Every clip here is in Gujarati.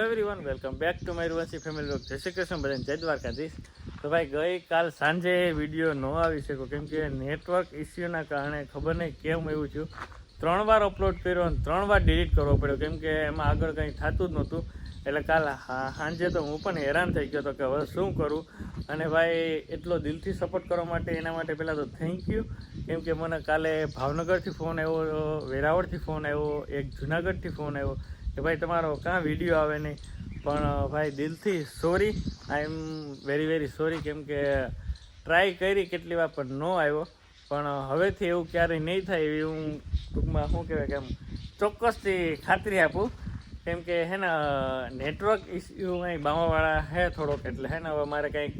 Everyone welcome back to my રૂવાસી family લોક જય શ્રી કૃષ્ણ બધાને, જય દ્વારકાધીશ. તો ભાઈ, ગઈકાલ સાંજે વીડિયો ન આવી શક્યો, કેમ કે નેટવર્ક ઇસ્યુના કારણે ખબર નહીં કેમ એવું થયું ત્રણ વાર અપલોડ કર્યો અને ત્રણ વાર ડિલીટ કરવો પડ્યો, કેમ કે એમાં આગળ કંઈ થતું જ નહોતું. એટલે કાલ સાંજે તો હું પણ હેરાન થઈ ગયો હતો કે હવે શું કરું? અને ભાઈ, એટલો દિલથી સપોર્ટ કરવા માટે, એના માટે પહેલાં તો થેન્ક યુ કેમ કે મને કાલે ભાવનગરથી ફોન આવ્યો, વેરાવળથી ફોન આવ્યો, એક જુનાગઢથી ફોન આવ્યો. કે ભાઈ તમારો કાં વીડિયો આવે નહીં? પણ ભાઈ દિલથી sorry I am very very sorry કેમ કે ટ્રાય કરી કેટલી વાર પણ ન આવ્યો. પણ હવેથી એવું ક્યારેય નહીં થાય એવી હું ટૂંકમાં શું કહેવાય કે આમ ચોક્કસથી ખાતરી આપું. કેમ કે હે ને નેટવર્ક ઇસ્યુ અહીં બામાવાળા હે થોડોક, એટલે હે ને, હવે મારે કંઈક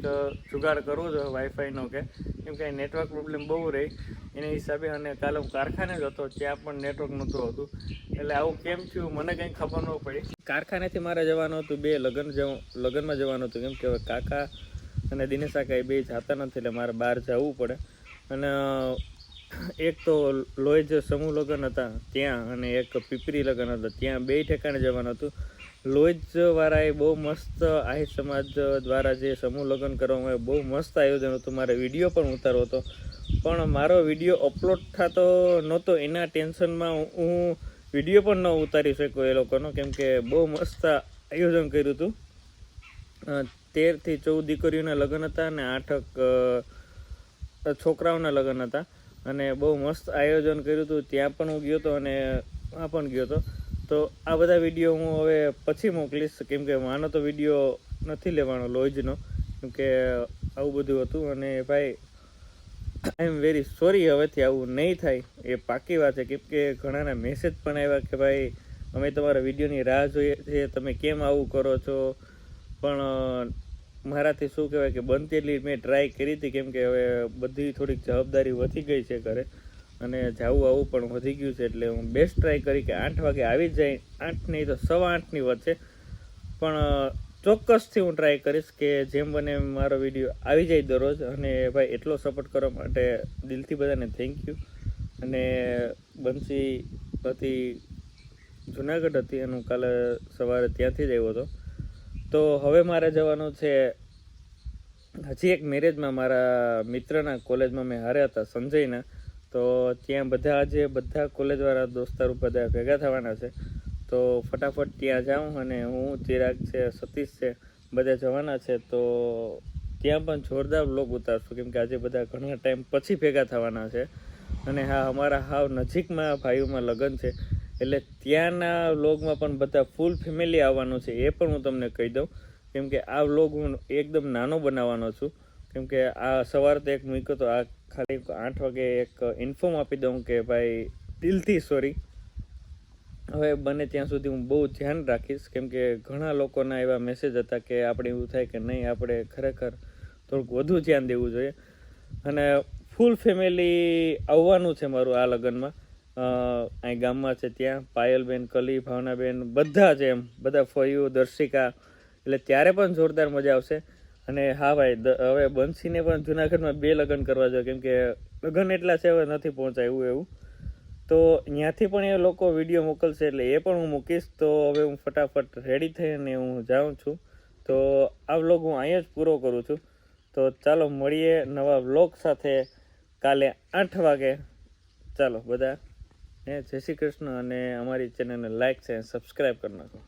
જુગાડ કરવો જોઈએ વાઈફાઈનો કે, કેમ કે નેટવર્ક પ્રોબ્લેમ બહુ રહી. એના હિસાબે અને કાલે હું કારખાને જ હતો, ત્યાં પણ નેટવર્ક નહોતું હતું. એટલે આવું કેમ થયું, મને કંઈ ખબર ન પડી. કારખાનેથી મારે જવાનું હતું, બે લગ્ન જવું લગ્નમાં જવાનું હતું. કેમ કે હવે કાકા અને દિનેશ કાકા એ બે જાતા નથી, એટલે મારે બહાર જવું પડે. અને એક તો લોહી જે સમૂહ લગ્ન હતા, ત્યાં અને એક પીપરી લગ્ન હતા, ત્યાં બે ઠેકાણે જવાનું હતું. લોહીજ વાળાએ બહુ મસ્ત આહિર સમાજ દ્વારા જે સમૂહ લગ્ન કરવામાં આવ્યું, બહુ મસ્ત આયોજન હતું. મારે વીડિયો પણ ઉતારવો હતો. પણ મારો વીડિયો અપલોડ થતો નહોતો, એના ટેન્શનમાં હું વીડિયો પણ ન ઉતારી શક્યો એ લોકોનો, કેમ કે બહુ મસ્ત આયોજન કર્યું હતું. તેરથી ચૌદ દીકરીઓના લગ્ન હતા અને આઠક છોકરાઓના લગ્ન હતા. અને બહુ મસ્ત આયોજન કર્યું હતું. ત્યાં પણ હું ગયો હતો અને આ પણ ગયો હતો. તો આ બધા વીડિયો હું હવે પછી મોકલીશ. કેમ કે માનો તો વીડિયો નથી લેવાનો, લોજનો. કેમ કે આવું બધું હતું અને ભાઈ આઈ એમ વેરી સોરી હવેથી આવું નહીં થાય. એ પાકી વાત છે. કેમ કે ઘણાના મેસેજ પણ આવ્યા કે ભાઈ, અમે તમારા વિડીયોની રાહ જોઈએ છીએ. તમે કેમ આવું કરો છો? પણ મારાથી શું કહેવાય કે બનતી એટલી મેં ટ્રાય કરી હતી, કેમ કે હવે બધી થોડીક જવાબદારી વધી ગઈ છે ઘરે. અને જાવું આવું પણ વધી ગયું છે, એટલે હું બેસ્ટ ટ્રાય કરી કે આઠ વાગે આવી જાય. આઠ નહીં તો સવા આઠની વચ્ચે. પણ ચોક્કસથી હું ટ્રાય કરીશ કે જેમ બને મારો વીડિયો આવી જાય દરરોજ. અને ભાઈ, એટલો સપોર્ટ કરવા માટે દિલથી બધાને થેન્ક યુ અને બંસી હતી, જુનાગઢ હતી અને હું કાલે સવારે ત્યાંથી જ આવ્યો હતો. તો હવે મારે જવાનું છે. હજી એક મેરેજમાં મારા મિત્રના કોલેજમાં મેં હાર્યા હતા સંજયના. તો ત્યાં બધા આજે બધા કોલેજવાળા દોસ્તારો બધા ભેગા થવાના છે. તો ફટાફટ ત્યાં જાઉં અને હું, ચિરાગ છે, સતીશ છે, બધા જવાના છે. તો ત્યાં પણ જોરદાર બ્લોગ ઉતારશું, કેમ કે આજે બધા ઘણા ટાઈમ પછી ભેગા થવાના છે. અને હા, અમારા હાવ નજીકમાં ભાઈઓમાં લગ્ન છે. એટલે ત્યાંના વ્લોગમાં પણ બધા ફૂલ ફેમિલી આવવાનું છે, એ પણ હું તમને કહી દઉં. કેમ કે આ વ્લોગ હું એકદમ નાનો બનાવવાનો છું. કેમ કે આ સવારે તો એક મૂક્યો તો આ ખાલી આઠ વાગે એક ઇન્ફોર્મ આપી દઉં કે ભાઈ, દિલથી સોરી હવે બને ત્યાં સુધી હું બહુ ધ્યાન રાખીશ. કેમ કે ઘણા લોકોના એવા મેસેજ હતા કે આપણે એવું થાય કે નહીં, આપણે ખરેખર થોડુંક વધુ ધ્યાન દેવું જોઈએ. અને ફૂલ ફેમિલી આવવાનું છે મારું આ લગ્નમાં. અહીં ગામમાં છે ત્યાં પાયલબેન, કલી, ભાવનાબેન બધા છે એમ. બધા ફયું દર્શિકા, એટલે ત્યારે પણ જોરદાર મજા આવશે. અને હા ભાઈ હવે બંસીને પણ જુનાગઢમાં બે લગ્ન કરવા જોઈએ કેમ કે લગ્ન એટલા છે, હવે નથી પહોંચાયું એવું તો ત્યાંથી પણ એ લોકો વીડિયો મોકલશે, એટલે એ પણ હું મૂકીશ. તો હવે હું ફટાફટ રેડી થઈને હું જાઉં છું. તો આ વ્લોગ હું અહીંયા જ પૂરો કરું છું. તો ચાલો મળીએ નવા વ્લોગ સાથે કાલે આઠ વાગે. ચાલો, બધા. હે જય શ્રી કૃષ્ણ અને અમારી ચેનલને લાઈક છે સબસ્ક્રાઈબ કરી નાખો.